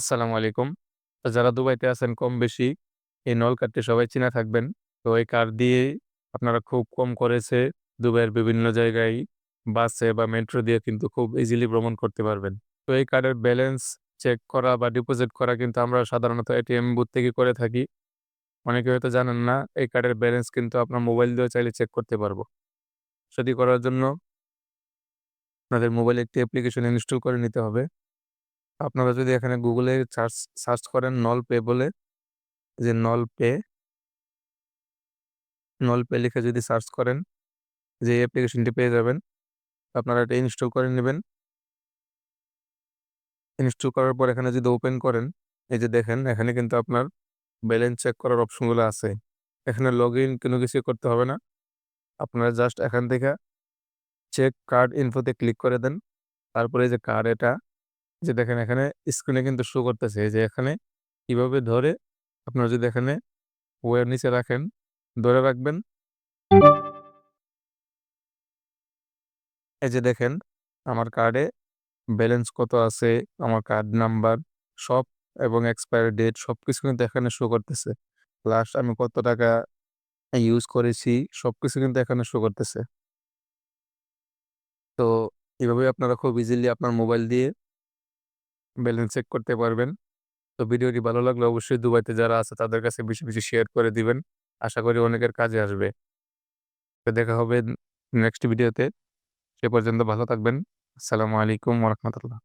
আসসালামু আলাইকুম। যারা দুবাইতে আছেন কম বেশি এই নল কার্ডটি সবাই চিনা থাকবেন। তো এই কার্ড দিয়ে আপনারা খুব কম করেছে, দুবাইয়ের বিভিন্ন জায়গায় বাসে বা মেট্রো দিয়ে কিন্তু খুব ইজিলি ভ্রমণ করতে পারবেন। তো এই কার্ডের ব্যালেন্স চেক করা বা ডিপোজিট করা কিন্তু আমরা সাধারণত এটিএম বুথ থেকে করে থাকি। অনেকে হয়তো জানেন না, এই কার্ডের ব্যালেন্স কিন্তু আপনার মোবাইল দিয়েও চাইলে চেক করতে পারব। সেটি করার জন্য আপনাদের মোবাইলে একটি অ্যাপ্লিকেশন ইনস্টল করে নিতে হবে। আপনারা যদি এখানে গুগলে সার্চ সার্চ করেন নল পে বলে যে নল পে নল পে লিখে যদি সার্চ করেন যে অ্যাপ্লিকেশনটি পেয়ে যাবেন। আপনারা এটা ইনস্টল করে নেবেন। ইনস্টল করার পর এখানে যদি ওপেন করেন, এই যে দেখেন এখানে কিন্তু আপনার ব্যালেন্স চেক করার অপশনগুলো আছে। এখানে লগ ইন কোনো কিছুই করতে হবে না। আপনারা জাস্ট এখান থেকে চেক কার্ড ইনফোতে ক্লিক করে দেন। তারপরে যে কার্ড এটা যে দেখেন এখানে স্ক্রিনে কিন্তু শো করতেছে যে এখানে কীভাবে ধরে আপনারা যদি এখানে ওয়ের নিচে রাখেন, ধরে রাখবেন। এই যে দেখেন আমার কার্ডে ব্যালেন্স কত আছে, আমার কার্ড নাম্বার সব এবং এক্সপায়ারি ডেট সবকিছু কিন্তু এখানে শো করতেছে। লাস্ট আমি কত টাকা ইউজ করেছি সবকিছু কিন্তু এখানে শো করতেছে। তো এভাবেই আপনারা খুব ইজিলি আপনার মোবাইল দিয়ে ব্যালেন্স চেক করতে পারবেন। তো ভিডিওটি ভালো লাগলে অবশ্যই দুবাইতে যারা আছে তাদের কাছে বেশি, বেশি শেয়ার করে দিবেন। আশা করি অনেকের কাজে আসবে। তো দেখা হবে নেক্সট ভিডিওতে। সে পর্যন্ত ভালো থাকবেন। আসসালামু আলাইকুম রহমতুল্লাহ।